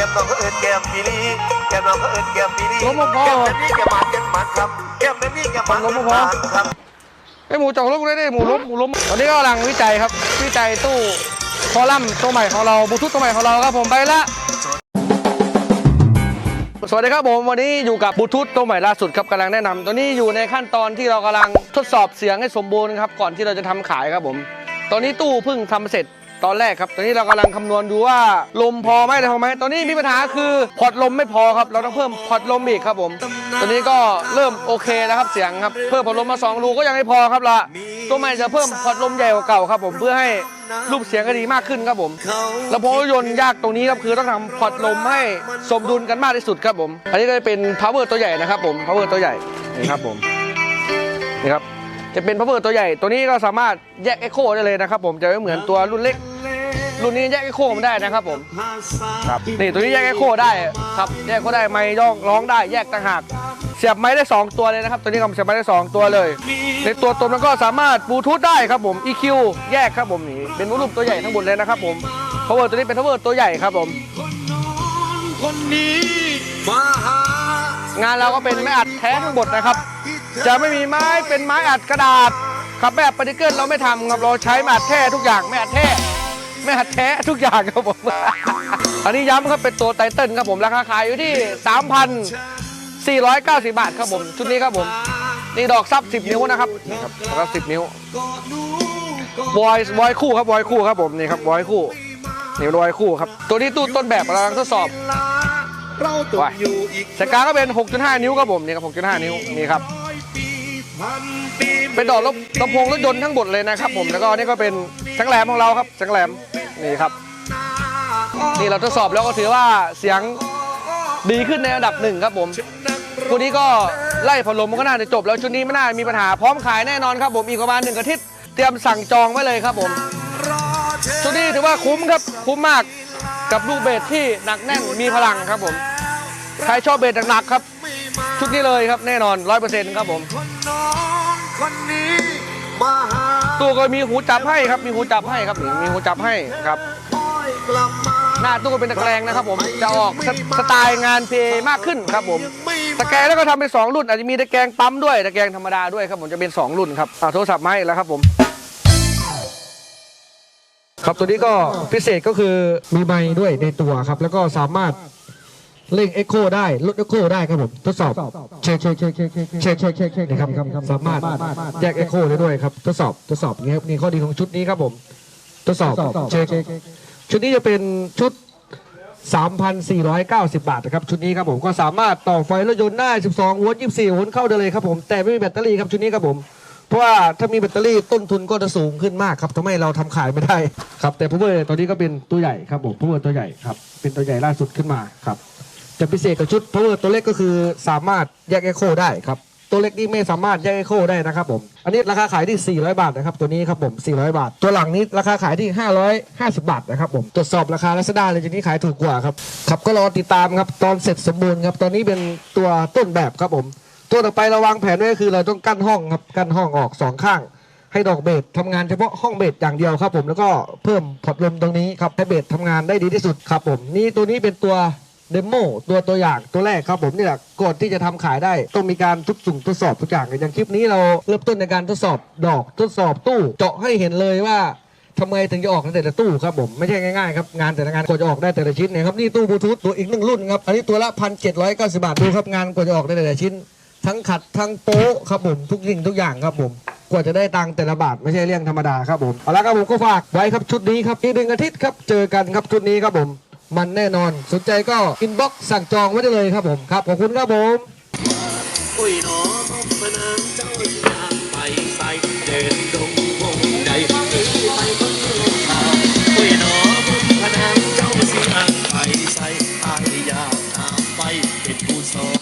ก้มน้องเขาเอิญแก้มปีลีแก้มน้องเขาเอิญแก้มปีลีล้มบ่พอ แก้มแบบนี้แก้มหมันแก้มหมันครับแก้มแบบนี้แก้มหมันล้มบ่พอแก้มหมันครับ ไอหมูจอกล้มเลยดิหมูล้มหมูล้มตอนนี้ก็กำลังวิจัยครับ วิจัยตู้คอลัมน์ตัวใหม่ของเราบลูทูธตัวใหม่ของเราครับผมไปละสวัสดีครับผมวันนี้อยู่กับบลูทูธตัวใหม่ล่าสุดครับกำลังแนะนำตัวนี้อยู่ในขั้นตอนที่เรากำลังทดสอบเสียงให้สมบูรณ์ครับก่อนที่เราจะทำขายครับผม ตอนนี้ตู้เพิ่งทำเสร็จ ตอนแรกครับ ตอนนี้เรากำลังคำนวณดูว่าลมพอไหมอะไรพอไหมตอนนี้มีปัญหาคือพอร์ตลมไม่พอครับ เราต้องเพิ่มพอร์ตลมอีกครับผม ตอนนี้ก็เริ่มโอเคแล้วครับเสียงครับ เพิ่มพอร์ตลมมาสองรูก็ยังไม่พอครับละตัวใหม่จะเพิ่มพอร์ตลมใหญ่กว่าเก่าครับผมเพื่อให้รูปเสียงก็ดีมากขึ้นครับผมแล้วพอรถยนต์ยากตรงนี้ครับคือต้องทำพอร์ตลมให้สมดุลกันมากที่สุดครับผม อันนี้ก็จะเป็น power ตัวใหญ่นะครับผม power ตัวใหญ่นี่ครับผมนี่ครับ จะเป็น power ตัวใหญ่ตัวนี้ก็สามารถแยก echo ได้เลยนะครับผมจะไม่เหมือนตัวรุ่นเล็ก รุ่นนี้แยก echo ไม่ได้นะครับผมครับนี่ตัวนี้แยก echo ได้ครับแยกก็ได้ไมค์ย่องร้องได้แยกต่างหากเสียบไม้ได้ 2 ตัวเลยนะครับตัวนี้ก็เสียบไม้ได้ 2 ตัวเลย ในตัวตนมันก็สามารถบลูทูธได้ครับผม EQ แยกครับผมนี่เป็นรูปตัวใหญ่ทั้งหมดเลยนะครับผม power ตัวนี้เป็น power ตัวใหญ่ครับผมคนนี้มาหางานเราก็เป็นไม้อัดแท้ทั้งหมดนะครับ จะไม่มีไม้เป็นไม้อัดกระดาษครับแบบปฏิเกิลเราไม่ทำครับเราใช้ไม้อัดแท้ทุกอย่างไม้อัดแท้ไม่อัดแท้ทุกอย่างครับผม อันนี้ย้ำครับเป็นตัวไตเติ้ลครับผมราคาขายอยู่ที่ 3,490 บาทครับผมชุดนี้ครับผม นี่ดอกซับ 10 นิ้วนะครับนี่ครับดอกซับ10 นิ้วบอยบอยคู่ครับบอยคู่ครับผมนี่ครับบอยคู่นี่บอยคู่ครับ ตัวนี้ตู้ต้นแบบกำลังทดสอบเราต้องอยู่อีกสายกลางก็เป็น 6.5 นิ้วครับผมนี่ครับ 6.5 นิ้วนี่ครับพันปี เป็นดอกลำลำโพงรถยนต์ทั้งหมดเลยนะครับผมแล้วก็นี่ก็เป็นสังแหลมของเราครับสังแหลมนี่ครับ นี่เราทดสอบแล้วก็ถือว่าเสียงดีขึ้นในระดับหนึ่งครับผมคู่นี้ก็ไล่พัดลมมันก็น่าจะจบ แล้วชุดนี้ไม่น่ามีปัญหาพร้อมขายแน่นอนครับผมอีกประมาณหนึ่งอาทิตย์เตรียมสั่งจองไว้เลยครับผมชุดนี้ถือว่าคุ้มครับคุ้มมากกับลูกเบสที่หนักแน่นมีพลังครับผมใครชอบเบสหนักๆครับ ชุดนี้เลยครับแน่นอนร้อยเปอร์เซ็นต์ครับผมคนน้องคนนี้มาหาตู้ก็มีหูจับให้ครับ มีหูจับให้ครับนี่มีหูจับให้ครับอ้อยกลับมาหน้าตู้ก็เป็นตะแกรงนะครับผมจะออกสสไตล์งานเพลงมากขึ้นครับผมไม่ตะแกรงแล้วก็ทำเป็นสองรุ่นอาจจะมีตะแกรงปั๊มด้วยตะแกรงธรรมดาด้วยครับผมจะเป็นสองรุ่นครับอ่าโทรศัพท์มาให้แล้วครับผมครับตัวนี้ก็พิเศษก็คือมีไมค์ด้วยในตัวครับ แล้วก็สามารถ เร่งเอ็กโคได้ลดเอ็กโคได้ครับผมทดสอบเช็คเช็คเช็คเช็คเช็คเช็คเช็คเช็คเช็คนะครับสามารถแยกเอ็กโคได้ด้วยครับทดสอบทดสอบนี่ครับนี่ข้อดีของชุดนี้ครับผมทดสอบเช็คชุดนี้จะเป็นชุด 3,490 บาทนะครับชุดนี้ครับผมก็สามารถต่อไฟรถยนต์ได้ 12โวลต์24โวลต์เข้าได้เลยครับผมแต่ไม่มีแบตเตอรี่ครับชุดนี้ครับผมเพราะว่าถ้ามีแบตเตอรี่ต้นทุนก็จะสูงขึ้นมากครับทำให้เราทำขายไม่ได้ครับแต่พาวเวอร์ตัวนี้ก็เป็นตัวใหญ่ครับผมพาวเวอร์ตัวใหญ่ครับเป็นตัวใหญ่ล่าสุดขึ้นมาครับ จะพิเศษกับชุดพาวเวอร์ตัวเล็กก็คือสามารถแยกเอโคได้ครับ ตัวเล็กนี่ไม่สามารถแยกเอโคได้นะครับผม อันนี้ราคาขายที่ 400 บาทนะครับ ตัวนี้ครับผม 400 บาท ตัวหลังนี้ราคาขายที่ 550 บาทนะครับผมตรวจสอบราคาลักษณะเลยทีนี้ขายถูกกว่าครับครับก็รอติดตามครับตอนเสร็จสมบูรณ์ครับตอนนี้เป็นตัวต้นแบบครับผม ตัวต่อไปเราวางแผนไว้ก็คือเราต้องกั้นห้องครับกั้นห้องออกสองข้างให้ดอกเบสทำงานเฉพาะห้องเบสอย่างเดียวครับผมแล้วก็เพิ่มพอร์ตลมตรงนี้ครับให้เบสทำงานได้ดีที่สุดครับผมนี่ตัวนี้เป็นตัว เดโมตัวตัวอย่างตัวแรกครับผมนี่แหละก่อนที่จะทำขายได้ต้องมีการทุกสุ่มทดสอบทุกอย่างอย่างคลิปนี้เราเริ่มต้นในการทดสอบดอกทดสอบตู้เจาะให้เห็นเลยว่าทำไมถึงจะออกในแต่ละตู้ครับผมไม่ใช่ง่ายๆครับงานแต่ละงานกว่าจะออกได้แต่ละชิ้นนี่ยครับนี่ตู้บลูทูธตัวอีกหนึ่งรุ่นครับอันนี้ตัวละพันเจ็ดร้อยเก้าสิบาทดูครับงานกว่าจะออกได้แต่ละชิ้น ทั้งขัดทั้งโป๊ะครับผมทุกสิ่งทุกอย่างครับผมกว่าจะได้ตังแต่ละบาทไม่ใช่เรื่องธรรมดาครับผมเอาละครับผมก็ฝากไว้ครับชุดนี้ครับอีกหนึ่งอาทิตย์ครับเจอกันครับชุดนี้ครับผม มันแน่นอน สนใจก็อินบ็อกซ์สั่งจองไว้ได้เลยครับผมครับ ขอบคุณครับผมอุ้ยหอพนางเจ้าทางไปสาเดินดงวงใหรืเป็นผู้สอน